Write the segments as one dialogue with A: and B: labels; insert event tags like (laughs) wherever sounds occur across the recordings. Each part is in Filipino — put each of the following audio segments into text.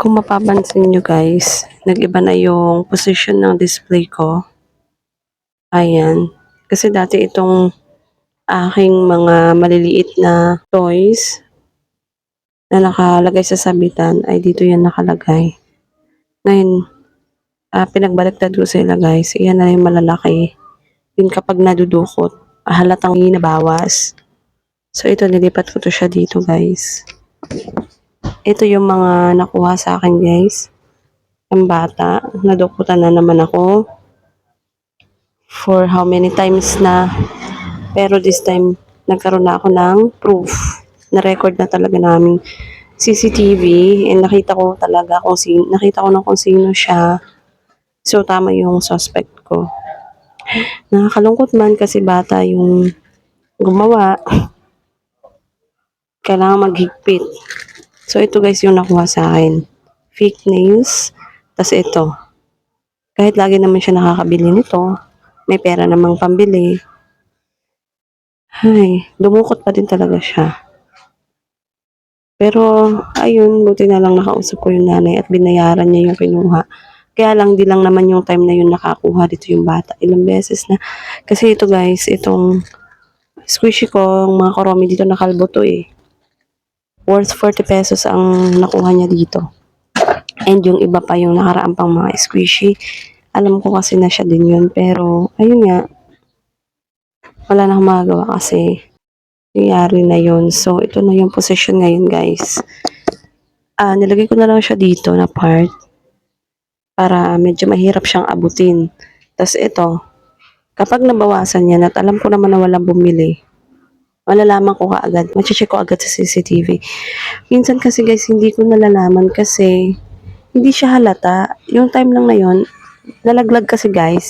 A: Kung mapapansin nyo guys, nag-iba na yung position ng display ko. Ayan. Kasi dati itong aking mga maliliit na toys na nakalagay sa sabitan ay dito yan nakalagay. Ngayon, ah, pinagbaliktad ko sila guys. Iyan na yung malalaki. Yun kapag nadudukot, ah, halatang nabawas. So ito, nilipat ko to siya dito guys. Ito yung mga nakuha sa akin guys. Ang bata, nadukutan na naman ako. For how many times na. Pero this time, nagkaroon na ako ng proof. Na-record na talaga namin CCTV. And nakita ko talaga kung sino, nakita ko na kung sino siya. So, tama yung suspect ko. Nakakalungkot man kasi bata yung gumawa. (laughs) Kailangan maghigpit. So, ito guys yung nakuha sa akin. Fake nails. Tapos ito. Kahit lagi naman siya nakakabili nito, may pera namang pambili. Ay, dumukot pa din talaga siya. Pero, ayun, buti na lang nakausap ko yung nanay at binayaran niya yung kinuha. Kaya lang, di lang naman yung time na yun nakakuha dito yung bata. Ilang beses na. Kasi ito guys, itong squishy ko, mga koromi dito nakalbo to eh worth 40 pesos ang nakuha niya dito. And yung iba pa yung nakaraan pang mga squishy. Alam ko kasi na siya din yun. Pero, ayun nga. Wala na akong magagawa kasi nangyari na yun. So, ito na yung position ngayon, guys. Ah, nilagay ko na lang siya dito na part para medyo mahirap siyang abutin. Tapos ito, kapag nabawasan yan at alam ko naman na walang bumili, malalaman ko kaagad. Mache-check ko agad sa CCTV. Minsan kasi guys, hindi ko nalalaman kasi hindi siya halata. Yung time lang na yon nalaglag kasi guys.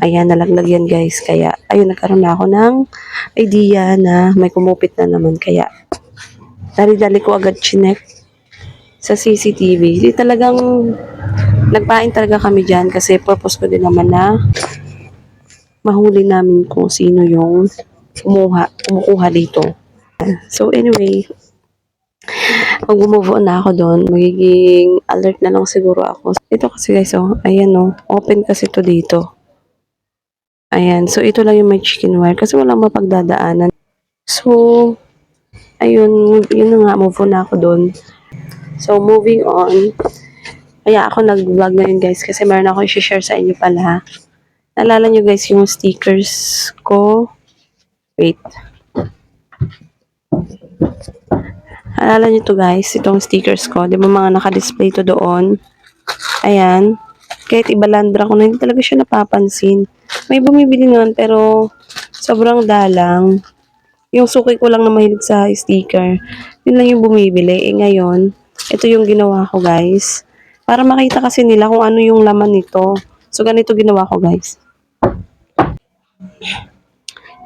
A: Ayan, nalaglag yan guys. Kaya, ayun, nagkaroon na ako ng idea na may kumupit na naman. Kaya, dali-dali ko agad chinek sa CCTV. Hindi talagang nagpain talaga kami dyan kasi purpose ko din naman na mahuli namin kung sino yung kumuha, kumukuha dito. So anyway, pag move na ako doon, magiging alert na lang siguro ako. Ito kasi guys, oh, ayan oh, open kasi to dito. Ayan, so ito lang yung may chicken wire kasi walang mapagdadaanan. So, ayun, yun na nga, move on na ako doon. So, moving on, kaya ako nag-vlog ngayon guys kasi meron ako i-share sa inyo pala. Naalala nyo guys yung stickers ko. Wait. Naalala nyo to guys, itong stickers ko. Di ba mga naka-display to doon? Ayan. Kahit ibalandra ko na, hindi talaga siya napapansin. May bumibili nun, pero sobrang dalang. Yung suki ko lang na mahilig sa sticker. Yun lang yung bumibili. Eh ngayon, ito yung ginawa ko guys. Para makita kasi nila kung ano yung laman nito. So, ganito ginawa ko guys.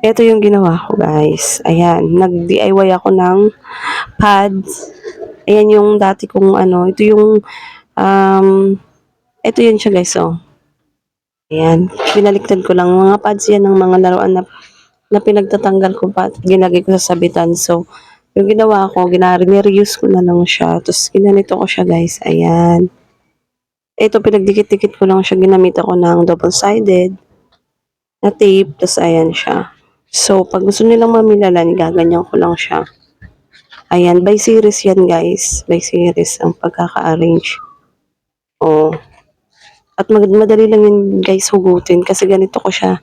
A: Ito yung ginawa ko, guys. Ayan, nag-DIY ako ng pads. Ayan yung dati kong ano, ito yung, um, ito yun siya, guys, oh. Ayan, pinaliktad ko lang. Mga pads yan ng mga laruan na, na pinagtatanggal ko pa ginagay ko sa sabitan. So, yung ginawa ko, ginare-reuse ko na lang siya. Tapos, ginanito ko siya, guys. Ayan. Ito, pinagdikit-dikit ko lang siya. Ginamit ako ng double-sided na tape, tapos ayan siya. So, pag gusto nilang mamilalan, gaganyan ko lang siya. Ayan, by series yan guys. By series ang pagkaka-arrange. Oh. At madali lang yun guys hugutin kasi ganito ko siya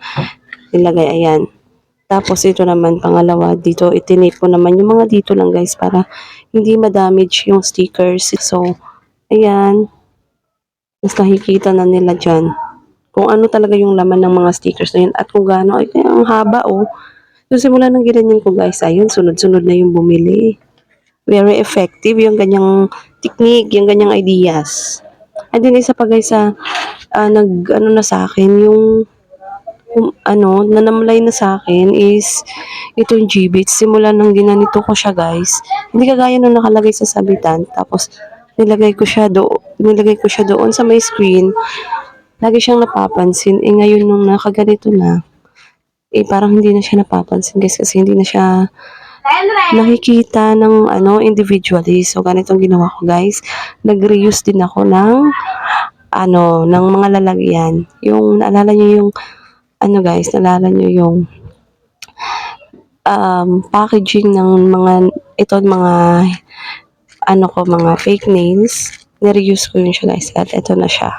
A: nilagay. Ayan. Tapos ito naman, pangalawa, dito itinape ko naman yung mga dito lang guys para hindi ma-damage yung stickers. So, ayan. Mas nakikita na nila dyan kung ano talaga yung laman ng mga stickers na yun at kung gaano, ay ang haba oh. So simula ng ginanyan ko guys, ayun, sunod-sunod na yung bumili. Very effective yung ganyang technique, yung ganyang ideas. And then isa pa guys, sa uh, nag, ano na sa akin, yung, yung ano, nanamlay na sa akin is itong G-Bits. Simula nang ginanito ko siya guys, hindi kagaya nung nakalagay sa sabitan. Tapos, nilagay ko siya do nilagay ko siya doon sa may screen, lagi siyang napapansin. Eh, ngayon nung nakaganito na, eh, parang hindi na siya napapansin guys kasi hindi na siya nakikita ng ano individually. So, ganitong ginawa ko guys. Nag-reuse din ako ng ano, ng mga lalagyan. Yung, naalala niyo yung, ano guys, naalala niyo yung um, packaging ng mga, ito mga, ano ko, mga fake nails. Nireuse ko yun siya guys. At ito na siya.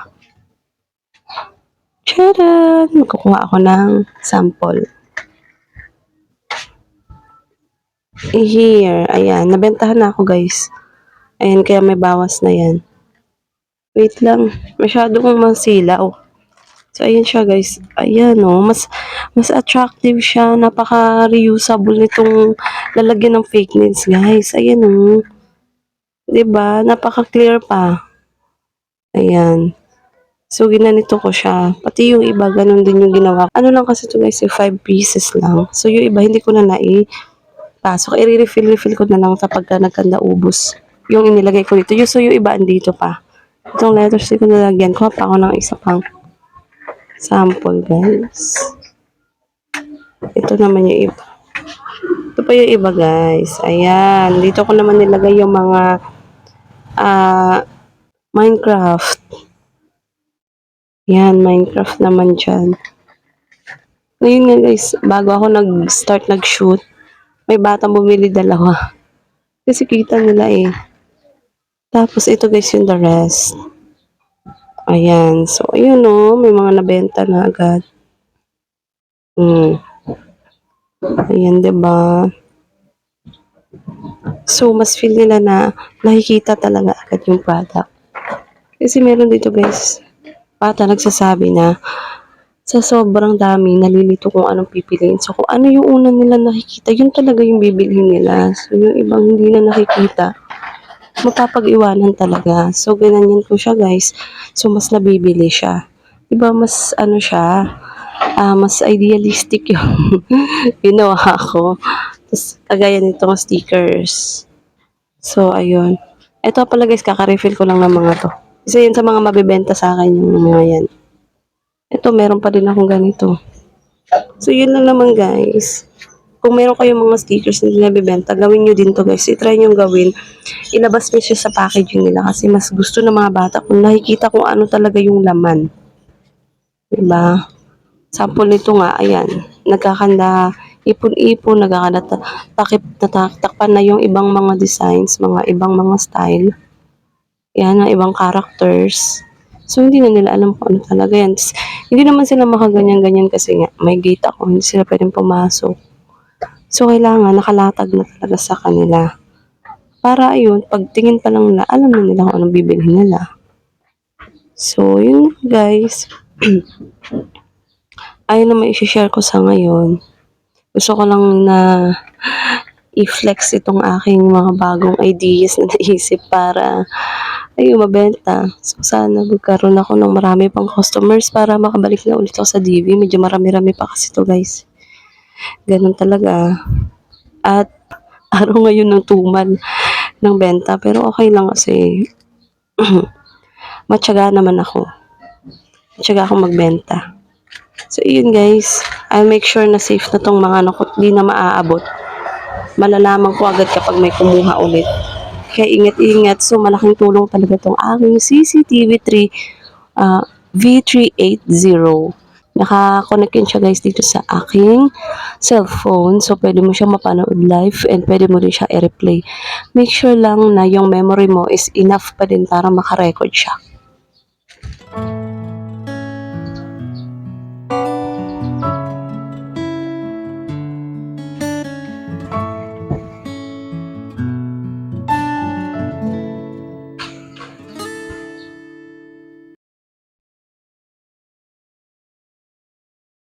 A: Tcharan! Magkukuha ako ng sample. Eh, Here. Ayan. Nabentahan na ako guys. Ayan, kaya may bawas na yan. Wait lang. Masyado kong masila. Oh. So, ayan siya guys. Ayan oh. Mas, mas attractive siya. Napaka-reusable nitong lalagyan ng fake nails guys. Ayan oh. ba Napaka-clear pa. Ayan. So, ginanito ko siya. Pati yung iba, ganun din yung ginawa. Ano lang kasi ito guys, 5 pieces lang. So, yung iba, hindi ko na naipasok. I-refill-refill ko na lang kapag ka nagkanda ubos. Yung inilagay ko dito. So, yung iba, andito pa. Itong letters ko nalagyan. Kuha pa ako ng isa pang sample, guys. Ito naman yung iba. Ito pa yung iba, guys. Ayan. Dito ko naman nilagay yung mga ah Minecraft. Yan, Minecraft naman dyan. Ngayon nga guys, bago ako nag-start nag-shoot, may batang bumili dalawa. Kasi kita nila eh. Tapos ito guys yung the rest. Ayan. So, ayun o. may mga nabenta na agad. Hmm. Ayan, ba? So, mas feel nila na nakikita talaga agad yung product. Kasi meron dito guys, bata nagsasabi na sa sobrang dami, nalilito kung anong pipiliin. So, kung ano yung una nila nakikita, yun talaga yung bibilhin nila. So, yung ibang hindi na nakikita, mapapag-iwanan talaga. So, ganyan ko siya, guys. So, mas nabibili siya. Diba, mas ano siya, ah, mas idealistic yung (laughs) ginawa ko. Tapos, kagaya nitong stickers. So, ayun. Ito pala guys, kaka-refill ko lang ng mga to. Isa yun sa mga mabibenta sa akin yung mga yan. Ito, meron pa din akong ganito. So, yun lang naman guys. Kung meron kayong mga stickers na binibenta, gawin nyo din to guys. I-try nyo gawin. Ilabas nyo siya sa packaging nila kasi mas gusto ng mga bata kung nakikita kung ano talaga yung laman. Diba? Sample nito nga, ayan. Nagkakanda, ipon-ipon, nagkakanda, ta- takip, natakpan na yung ibang mga designs, mga ibang mga style. Yan, ang ibang characters. So, hindi na nila alam kung ano talaga yan. Tapos, hindi naman sila makaganyan-ganyan kasi nga, may gate ako, hindi sila pwedeng pumasok. So, kailangan nakalatag na talaga sa kanila. Para ayun, pagtingin pa lang nila, alam na nila kung anong bibilhin nila. So, yun guys. (clears throat) ayun na may share ko sa ngayon. Gusto ko lang na i-flex itong aking mga bagong ideas na naisip para ayun, mabenta. So, sana magkaroon ako ng marami pang customers para makabalik na ulit ako sa DV. Medyo marami-rami pa kasi to guys. Ganun talaga. At (laughs) araw ngayon ng tumal ng benta. Pero okay lang kasi (clears throat) matyaga naman ako. Matyaga ako magbenta. So, yun guys. I'll make sure na safe na tong mga ano ko. Di na maaabot. Malalaman ko agad kapag may kumuha ulit. Kaya ingat-ingat. So, malaking tulong talaga tong aking CCTV3 ah, V380. Naka-connect yun siya guys dito sa aking cellphone. So, pwede mo siya mapanood live and pwede mo rin siya i-replay. Make sure lang na yung memory mo is enough pa din para makarecord siya.